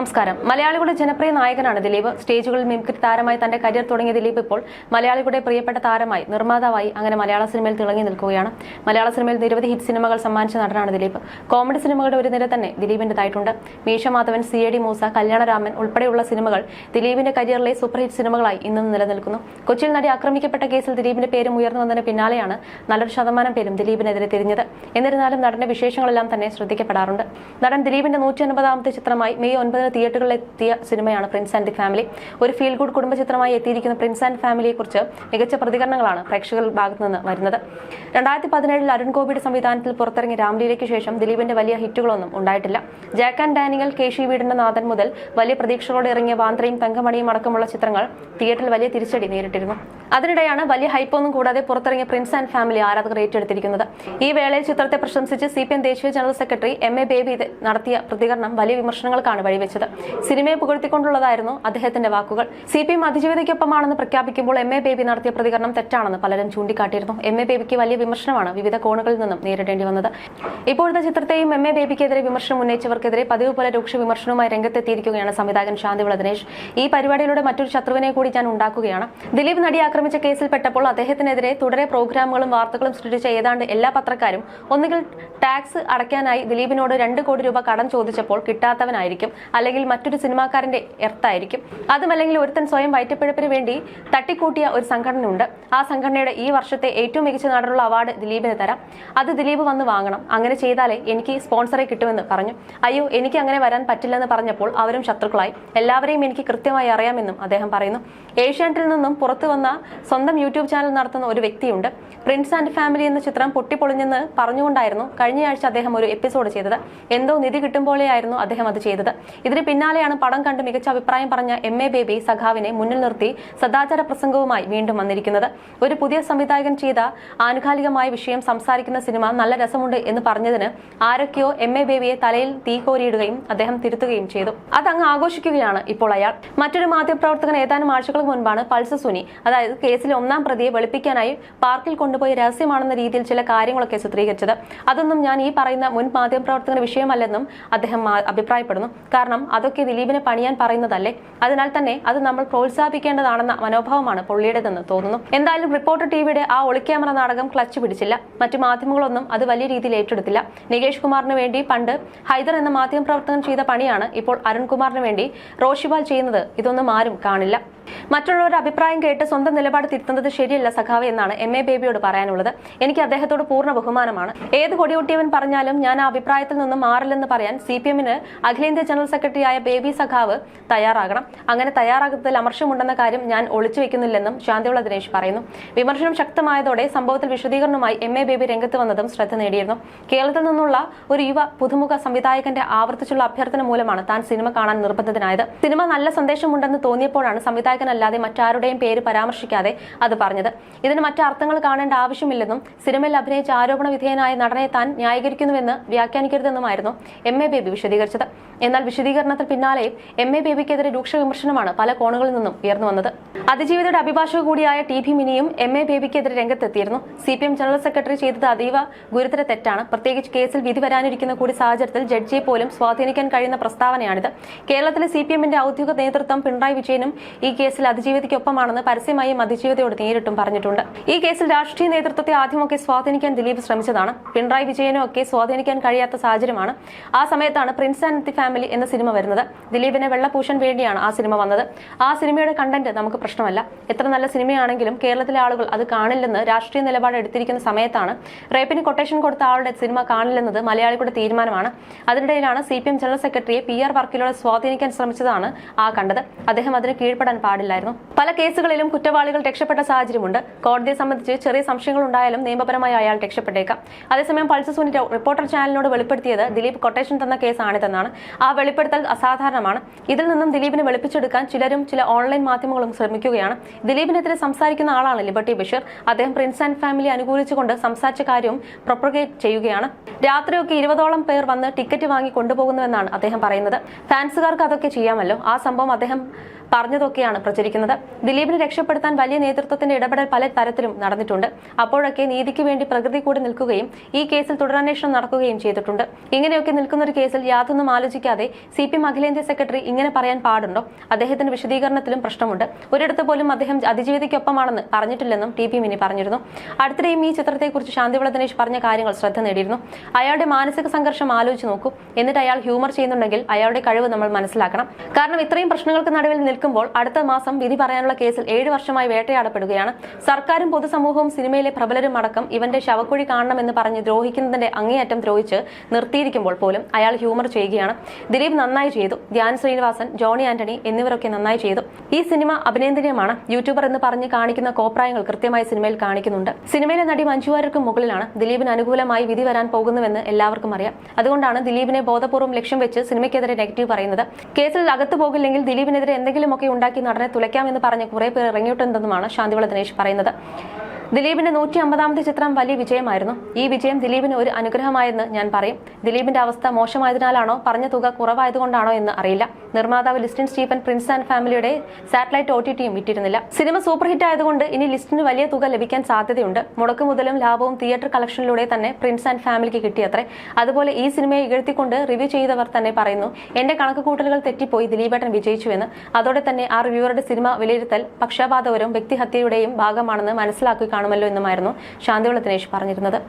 നമസ്കാരം. മലയാളികളുടെ ജനപ്രിയ നായകനാണ് ദിലീപ്. സ്റ്റേജുകളിൽ മിമിക്രി താരമായി തന്റെ കരിയർ തുടങ്ങിയ ദിലീപ് ഇപ്പോൾ മലയാളികളുടെ പ്രിയപ്പെട്ട താരമായി നിർമ്മാതാവായി അങ്ങനെ മലയാള സിനിമയിൽ തിളങ്ങി നിൽക്കുകയാണ്. മലയാള സിനിമയിൽ നിരവധി ഹിറ്റ് സിനിമകൾ സമ്മാനിച്ച നടനാണ് ദിലീപ്. കോമഡി സിനിമകളുടെ ഒരു നിര തന്നെ ദിലീപിന്റേതായിട്ടുണ്ട് Meesha Madhavan C I D Moosa Kalyanaraman ഉൾപ്പെടെയുള്ള സിനിമകൾ ദിലീപിന്റെ കരിയറിലെ സൂപ്പർ ഹിറ്റ് സിനിമകളായി ഇന്നും നിലനിൽക്കുന്നു. കൊച്ചിയിൽ നടി ആക്രമിക്കപ്പെട്ട കേസിൽ ദിലീപിന്റെ പേരും ഉയർന്നു വന്നതിന് പിന്നാലെയാണ് നല്ലൊരു ശതമാനം പേരും ദിലീപിനെതിരെ തിരിഞ്ഞത്. എന്നിരുന്നാലും നടന്റെ വിശേഷങ്ങളെല്ലാം തന്നെ ശ്രദ്ധിക്കപ്പെടാറുണ്ട്. നടൻ ദിലീപിന്റെ നൂറ്റി അൻപതാമത്തെ ചിത്രമായി മെയ് ഒൻപതിന് തിയേറ്ററുകളിൽ എത്തിയ സിനിമയാണ് പ്രിൻസ് ആൻഡ് ഫാമിലി ഒരു ഫീൽ ഗുഡ് കുടുംബ ചിത്രമായി എത്തിയിരിക്കുന്ന പ്രിൻസ് ആൻഡ് ഫാമിലിയെ കുറിച്ച് മികച്ച പ്രതികരണങ്ങളാണ് പ്രേക്ഷകരുടെ ഭാഗത്തു നിന്ന് വരുന്നത്. രണ്ടായിരത്തി പതിനേഴിൽ അരുൺ ഗോപിയുടെ സംവിധാനത്തിൽ പുറത്തിറങ്ങിയ രാംലീലയ്ക്ക് ശേഷം ദിലീപിന്റെ വലിയ ഹിറ്റുകളൊന്നും ഉണ്ടായിട്ടില്ല. ജാക്ക് ആൻഡ് ഡാനിയൽ കേശി വീടിന്റെ നാഥൻ മുതൽ വലിയ പ്രതീക്ഷകളോടെ ഇറങ്ങിയ വാന്ത്രയും തങ്കമണിയും അടക്കമുള്ള ചിത്രങ്ങൾ തിയേറ്ററിൽ വലിയ തിരിച്ചടി നേരിട്ടിരുന്നു. അതിനിടെയാണ് വലിയ ഹൈപ്പൊന്നും കൂടാതെ പുറത്തിറങ്ങിയ പ്രിൻസ് ആൻഡ് ഫാമിലി ആരാധകർ ഏറ്റെടുത്തിരിക്കുന്നത്. ഈ വേളയിൽ ചിത്രത്തെ പ്രശംസിച്ച് സി പി എം ദേശീയ general secretary M A Baby നടത്തിയ പ്രതികരണം വലിയ വിമർശനങ്ങൾക്കാണ് വഴിവെച്ചത്. സിനിമയെ പുകഴ്ത്തിക്കൊണ്ടുള്ളതായിരുന്നു അദ്ദേഹത്തിന്റെ വാക്കുകൾ. സി പി എം അതിജീവിതയ്ക്കൊപ്പമാണെന്ന് പ്രഖ്യാപിക്കുമ്പോൾ എം എ ബേബി നടത്തിയ പ്രതികരണം തെറ്റാണെന്ന് പലരും ചൂണ്ടിക്കാട്ടിയിരുന്നു. എം എ ബേബിക്ക് വലിയ വിമർശനമാണ് വിവിധ കോണുകളിൽ നിന്നും നേരിടേണ്ടി വന്നത്. ഇപ്പോഴത്തെ ചിത്രത്തെയും എം എ ബേബിക്കെതിരെ വിമർശനം ഉന്നയിച്ചവർക്കെതിരെ പതിവ് പോലെ രൂക്ഷ വിമർശനവുമായി രംഗത്തെത്തിയിരിക്കുകയാണ് സംവിധായകൻ ശാന്തിവിള ദിനേശ് ഈ പരിപാടിയിലൂടെ മറ്റൊരു ശത്രുവിനെ കൂടി ഞാൻ ഉണ്ടാക്കുകയാണ്. ദിലീപ് നടി ആക്രമിച്ച കേസിൽപ്പെട്ടപ്പോൾ അദ്ദേഹത്തിനെതിരെ തുടരെ പ്രോഗ്രാമുകളും വാർത്തകളും സൃഷ്ടിച്ച ഏതാണ്ട് എല്ലാ പത്രക്കാരും ഒന്നുകിൽ ടാക്സ് അടയ്ക്കാനായി ദിലീപിനോട് രണ്ട് കോടി രൂപ കടം ചോദിച്ചപ്പോൾ കിട്ടാത്തവനായിരിക്കും. അല്ലെങ്കിൽ മറ്റൊരു സിനിമാക്കാരന്റെ എർത്തായിരിക്കും. അതുമല്ലെങ്കിൽ ഒരുത്തൻ സ്വയം വയറ്റപ്പിഴപ്പിന് വേണ്ടി തട്ടിക്കൂട്ടിയ ഒരു സംഘടനയുണ്ട്. ആ സംഘടനയുടെ ഈ വർഷത്തെ ഏറ്റവും മികച്ച നടനുള്ള അവാർഡ് ദിലീപിന് തരാം. അത് ദിലീപ് വന്ന് വാങ്ങണം. അങ്ങനെ ചെയ്താലേ എനിക്ക് സ്പോൺസറെ കിട്ടുമെന്ന് പറഞ്ഞു. അയ്യോ എനിക്ക് അങ്ങനെ വരാൻ പറ്റില്ലെന്ന് പറഞ്ഞപ്പോൾ അവരും ശത്രുക്കളായി. എല്ലാവരെയും എനിക്ക് കൃത്യമായി അറിയാമെന്നും അദ്ദേഹം പറയുന്നു. ഏഷ്യാനെറ്റിൽ നിന്നും പുറത്തു വന്ന സ്വന്തം യൂട്യൂബ് ചാനൽ നടത്തുന്ന ഒരു വ്യക്തിയുണ്ട്. പ്രിൻസ് ആൻഡ് ഫാമിലി എന്ന ചിത്രം പൊട്ടിപ്പൊളിഞ്ഞെന്ന് പറഞ്ഞുകൊണ്ടായിരുന്നു കഴിഞ്ഞയാഴ്ച അദ്ദേഹം ഒരു എപ്പിസോഡ് ചെയ്തത്. എന്തോ നിധി കിട്ടുമ്പോഴേ ആയിരുന്നു അദ്ദേഹം അത് ചെയ്തത്. ഇതിന് പിന്നാലെയാണ് പടം കണ്ട് മികച്ച അഭിപ്രായം പറഞ്ഞ എം എ ബേബി സഖാവിനെ മുന്നിൽ നിർത്തി സദാചാര പ്രസംഗവുമായി വീണ്ടും വന്നിരിക്കുന്നത്. ഒരു പുതിയ സംവിധായകൻ ചെയ്ത ആനുകാലികമായ വിഷയം സംസാരിക്കുന്ന സിനിമ നല്ല രസമുണ്ട് എന്ന് പറഞ്ഞതിന് ആരൊക്കെയോ എം എ ബേബിയെ തലയിൽ തീ കോരിയിടുകയും അദ്ദേഹം തിരുത്തുകയും ചെയ്തു. അതങ്ങ് ആഘോഷിക്കുകയാണ് ഇപ്പോൾ അയാൾ. മറ്റൊരു മാധ്യമപ്രവർത്തകൻ ഏതാനും ആഴ്ചകൾക്ക് മുൻപാണ് പൾസ് സുനി അതായത് കേസിലെ ഒന്നാം പ്രതിയെ വെളുപ്പിക്കാനായി പാർക്കിൽ കൊണ്ടുപോയി രഹസ്യമാണെന്ന രീതിയിൽ ചില കാര്യങ്ങളൊക്കെ ചിത്രീകരിച്ചത്. അതൊന്നും ഞാൻ ഈ പറയുന്ന മുൻ മാധ്യമപ്രവർത്തകന്റെ വിഷയമല്ലെന്നും അദ്ദേഹം അഭിപ്രായപ്പെടുന്നു. കാരണം അതൊക്കെ ദിലീപിനെ പണിയാൻ പറയുന്നതല്ലേ? അതിനാൽ തന്നെ അത് നമ്മൾ പ്രോത്സാഹിപ്പിക്കേണ്ടതാണെന്ന മനോഭാവമാണ് പുള്ളിയുടേതെന്ന് തോന്നുന്നു. എന്തായാലും റിപ്പോർട്ടർ ടിവിയുടെ ആ ഒളിക്യാമറ നാടകം ക്ലച്ച് പിടിച്ചില്ല. മറ്റു മാധ്യമങ്ങളൊന്നും അത് വലിയ രീതിയിൽ ഏറ്റെടുത്തില്ല. നികേഷ് കുമാറിന് വേണ്ടി പണ്ട് ഹൈദർ എന്ന മാധ്യമ പ്രവർത്തകൻ ചെയ്ത പണിയാണ് ഇപ്പോൾ അരുൺകുമാറിന് വേണ്ടി റോഷിപാൽ ചെയ്യുന്നത്. ഇതൊന്നും ആരും കാണില്ല. മറ്റുള്ളവരുടെ അഭിപ്രായം കേട്ട് സ്വന്തം നിലപാട് തിരുത്തുന്നത് ശരിയല്ല സഖാവ് എന്നാണ് എം എ ബേബിയോട് പറയാനുള്ളത്. എനിക്ക് അദ്ദേഹത്തോട് പൂർണ ബഹുമാനമാണ്. ഏത് കൊടിയൊട്ടിയവൻ പറഞ്ഞാലും ഞാൻ ആ അഭിപ്രായത്തിൽ നിന്ന് മാറില്ലെന്ന് പറയാൻ സി പി എമ്മിന് അഖിലേന്ത്യാ ജനറൽ സെക്രട്ടറിയായ ബേബി സഖാവ് തയ്യാറാകണം. അങ്ങനെ തയ്യാറാകുന്നതിൽ അമർഷമുണ്ടെന്ന കാര്യം ഞാൻ ഒളിച്ചു വെക്കുന്നില്ലെന്നും ശാന്തിവിള ദിനേശ് പറയുന്നു. വിമർശനം ശക്തമായതോടെ സംഭവത്തിൽ വിശദീകരണവുമായി എം എ ബേബി രംഗത്ത് വന്നതും ശ്രദ്ധ നേടിയിരുന്നു. കേരളത്തിൽ നിന്നുള്ള ഒരു യുവ പുതുമുഖ സംവിധായകന്റെ ആവർത്തിച്ചുള്ള അഭ്യർത്ഥന മൂലമാണ് താൻ സിനിമ കാണാൻ നിർബന്ധിതനായത്. സിനിമ നല്ല സന്ദേശമുണ്ടെന്ന് തോന്നിയപ്പോഴാണ് സംവിധായകനല്ലാതെ മറ്റാരുടെയും പേര് പരാമർശിക്കാതെ അത് പറഞ്ഞത്. ഇതിന് മറ്റർത്ഥങ്ങൾ കാണേണ്ട ആവശ്യമില്ലെന്നും സിനിമയിൽ അഭിനയിച്ച ആരോപണ വിധേയനായ നടനെ താൻ ന്യായീകരിക്കുന്നുവെന്ന് വ്യാഖ്യാനിക്കരുതെന്നുമായിരുന്നു എം എ ബേബി വിശദീകരിച്ചത്. എന്നാൽ വിശദീകരണത്തിന് പിന്നാലെയും എം എ ബേബിക്കെതിരെ രൂക്ഷ വിമർശനമാണ് പല കോണുകളിൽ നിന്നും ഉയർന്നു വന്നത്. അതിജീവിതയുടെ അഭിഭാഷക കൂടിയായ ടി ഭി മിനിയും എം എ ബേബിക്കെതിരെ രംഗത്തെത്തിയിരുന്നു. C P M general secretary ചെയ്തത് അതീവ ഗുരുതര തെറ്റാണ്. പ്രത്യേകിച്ച് കേസിൽ വിധി വരാനിരിക്കുന്ന കൂടി സാഹചര്യത്തിൽ ജഡ്ജിയെ പോലും സ്വാധീനിക്കാൻ കഴിയുന്ന പ്രസ്താവനയാണിത്. കേരളത്തിലെ സി പി ഔദ്യോഗിക നേതൃത്വം പിണറായി വിജയനും ഈ കേസിൽ അതിജീവിതയ്ക്കൊപ്പമാണെന്ന് പരസ്യമായും അതിജീവിതയോട് നേരിട്ടും പറഞ്ഞിട്ടുണ്ട്. ഈ കേസിൽ രാഷ്ട്രീയ നേതൃത്വത്തെ ആദ്യമൊക്കെ സ്വാധീനിക്കാൻ ദിലീപ് ശ്രമിച്ചതാണ്. പിണറായി വിജയനും ഒക്കെ സ്വാധീനിക്കാൻ കഴിയാത്ത സാഹചര്യമാണ്. ആ സമയത്താണ് പ്രിൻസ് ആൻഡ് ദി ഫാമിലി എന്ന സിനിമ വരുന്നത്. ദിലീപിനെ വെള്ളപൂഷൻ വേണ്ടിയാണ് ആ സിനിമ വന്നത്. ആ സിനിമയുടെ കണ്ടന്റ് നമുക്ക് പ്രശ്നമല്ല. എത്ര നല്ല സിനിമയാണെങ്കിലും കേരളത്തിലെ ആളുകൾ അത് കാണില്ലെന്ന് രാഷ്ട്രീയ നിലപാട് എടുത്തിരിക്കുന്ന സമയത്താണ് റേപ്പിന് കൊട്ടേഷൻ കൊടുത്ത ആളുടെ സിനിമ കാണില്ലെന്നത് മലയാളികളുടെ തീരുമാനമാണ്. അതിനിടയിലാണ് സി ജനറൽ സെക്രട്ടറിയെ പി ആർ വർക്കിലൂടെ സ്വാധീനിക്കാൻ ശ്രമിച്ചതാണ് ആ കണ്ടത്. അദ്ദേഹം അതിന് കീഴ്പ്പെടാൻ പാടില്ലായിരുന്നു. പല കേസുകളിലും കുറ്റവാളികൾ രക്ഷപ്പെട്ട സാഹചര്യമുണ്ട്. കോടതിയെ സംബന്ധിച്ച് ചെറിയ സംശയങ്ങൾ ഉണ്ടായാലും നിയമപരമായി അയാൾ രക്ഷപ്പെട്ടേക്കാം. അതേസമയം പൾസ് സുനിറ്റ് റിപ്പോർട്ടർ ചാനലിനോട് വെളിപ്പെടുത്തിയത് ദിലീപ് കൊട്ടേഷൻ തന്ന കേസാണിതെന്നാണ്. ആ വെളിപ്പെടുത്തൽ അസാധാരണമാണ്. ഇതിൽ നിന്നും ദിലീപിനെ വെളുപ്പിച്ചെടുക്കാൻ ചിലരും ചില ഓൺലൈൻ മാധ്യമങ്ങളും ശ്രമിക്കുകയാണ്. ദിലീപിനെതിരെ സംസാരിക്കുന്ന ആളാണ് ലിബർട്ടി ബഷീർ. അദ്ദേഹം പ്രിൻസ് ആൻഡ് ഫാമിലി അനുകൂലിച്ചുകൊണ്ട് സംസാരിച്ച കാര്യവും പ്രൊപ്പഗേറ്റ് ചെയ്യുകയാണ്. രാത്രിയൊക്കെ ഇരുപതോളം പേർ വന്ന് ടിക്കറ്റ് വാങ്ങി കൊണ്ടുപോകുന്നുവെന്നാണ് അദ്ദേഹം പറയുന്നത്. ഫാൻസുകാർക്ക് അതൊക്കെ ചെയ്യാമല്ലോ. ആ സംഭവം അദ്ദേഹം പറഞ്ഞതൊക്കെയാണ് പ്രചരിക്കുന്നത്. ദിലീപിനെ രക്ഷപ്പെടുത്താൻ വലിയ നേതൃത്വത്തിന്റെ ഇടപെടൽ പല തരത്തിലും നടന്നിട്ടുണ്ട്. അപ്പോഴൊക്കെ നീതിക്ക് വേണ്ടി പ്രകൃതി കൂടി നിൽക്കുകയും ഈ കേസിൽ തുടരന്വേഷണം നടക്കുകയും ചെയ്തിട്ടുണ്ട്. ഇങ്ങനെയൊക്കെ നിൽക്കുന്ന ഒരു കേസിൽ യാതൊന്നും ആലോചിക്കാതെ സി പി അഖിലേന്ത്യാ സെക്രട്ടറി ഇങ്ങനെ പറയാൻ പാടുണ്ടോ? അദ്ദേഹത്തിന്റെ വിശദീകരണത്തിലും പ്രശ്നമുണ്ട്. ഒരിടത്ത് പോലും അദ്ദേഹം അതിജീവിതയ്ക്കൊപ്പമാണെന്ന് പറഞ്ഞിട്ടില്ലെന്നും ടി പി മിനി പറഞ്ഞിരുന്നു. അടുത്തിടെയും ഈ ചിത്രത്തെക്കുറിച്ച് ശാന്തിവിള ദിനേശ് പറഞ്ഞ കാര്യങ്ങൾ ശ്രദ്ധ നേടിയിരുന്നു. അയാളുടെ മാനസിക സംഘർഷം ആലോചിച്ച് നോക്കൂ. എന്നിട്ട് അയാൾ ഹ്യൂമർ ചെയ്യുന്നുണ്ടെങ്കിൽ അയാളുടെ കഴിവ് നമ്മൾ മനസ്സിലാക്കണം. കാരണം ഇത്രയും പ്രശ്നങ്ങൾക്ക് നടുവിൽ നിൽക്കുമ്പോൾ അടുത്ത മാസം വിധി പറയാനുള്ള കേസിൽ ഏഴ് വർഷമായി വേട്ടയാടപ്പെടുകയാണ്. സർക്കാരും പൊതുസമൂഹവും സിനിമയിലെ പ്രബലരും അടക്കം ഇവന്റെ ശവക്കുഴി കാണണമെന്ന് പറഞ്ഞ് ദ്രോഹിക്കുന്നതിന്റെ അങ്ങേയറ്റം ദ്രോഹിച്ച് നിർത്തിയിരിക്കുമ്പോൾ പോലും അയാൾ ഹ്യൂമർ ചെയ്യുകയാണ്. ദിലീപ് നന്നായി ചെയ്തു. ധ്യാൻ ശ്രീനിവാസൻ ജോണി ആന്റണി എന്നിവരൊക്കെ നന്നായി ചെയ്തു. ഈ സിനിമ അഭിനന്ദനീയമാണ്. യൂട്യൂബർ എന്ന് പറഞ്ഞ് കാണിക്കുന്ന കോപ്രായങ്ങൾ കൃത്യമായി സിനിമയിൽ കാണിക്കുന്നുണ്ട്. സിനിമയിലെ നടി മഞ്ജുവാരർക്കും മുകളിലാണ് ദിലീപിന് അനുകൂലമായി വിധി വരാൻ പോകുന്നുവെന്ന് എല്ലാവർക്കും അറിയാം. അതുകൊണ്ടാണ് ദിലീപിനെ ബോധപൂർവം ലക്ഷ്യം വെച്ച് സിനിമയ്ക്കെതിരെ നെഗറ്റീവ് പറയുന്നത്. കേസിൽ അകത്തു പോകില്ലെങ്കിൽ ദിലീപിനെതിരെ എന്തെങ്കിലുമൊക്കെ ഉണ്ടാക്കി നടനെ തുലയ്ക്കാമെന്ന് പറഞ്ഞ് കുറെ പേർ ഇറങ്ങിയിട്ടുണ്ടെന്നുമാണ് ശാന്തിവള ദിനേശ് പറയുന്നത്. ദിലീപിന്റെ നൂറ്റി അമ്പതാമത്തെ ചിത്രം വലിയ വിജയമായിരുന്നു. ഈ വിജയം ദിലീപിന് ഒരു അനുഗ്രഹമായെന്ന് ഞാൻ പറയും. ദിലീപിന്റെ അവസ്ഥ മോശമായതിനാലാണോ? പറഞ്ഞ തുക കുറവായതുകൊണ്ടാണോ എന്ന് അറിയില്ല. നിർമ്മാതാവ് ലിസ്റ്റിൻ സ്റ്റീഫൻ പ്രിൻസ് ആൻഡ് ഫാമിലിയുടെ സാറ്റലൈറ്റ് ഒ ടി ടിയും വിറ്റിരുന്നില്ല സിനിമ സൂപ്പർ ഹിറ്റ് ആയതുകൊണ്ട് ഇനി ലിസ്റ്റിന് വലിയ തുക ലഭിക്കാൻ സാധ്യതയുണ്ട്. മുടക്കു മുതലും ലാഭവും തിയേറ്റർ കളക്ഷനിലൂടെ തന്നെ പ്രിൻസ് ആൻഡ് ഫാമിലിക്ക് കിട്ടിയത്രേ. അതുപോലെ ഈ സിനിമയെ ഇകഴ്ത്തിക്കൊണ്ട് റിവ്യൂ ചെയ്തവർ തന്നെ പറയുന്നു എന്റെ കണക്കുകൂട്ടലുകൾ തെറ്റിപ്പോയി ദിലീപേട്ടൻ വിജയിച്ചുവെന്ന്. അതോടെ തന്നെ ആ റിവ്യൂവറുടെ സിനിമ വിലയിരുത്തൽ പക്ഷപാതവരും വ്യക്തിഹത്യയുടെയും ഭാഗമാണെന്ന് മനസ്സിലാക്കി കാണുമല്ലോ എന്നുമായിരുന്നു ശാന്തിവിള ദിനേശ് പറഞ്ഞിരുന്നത്.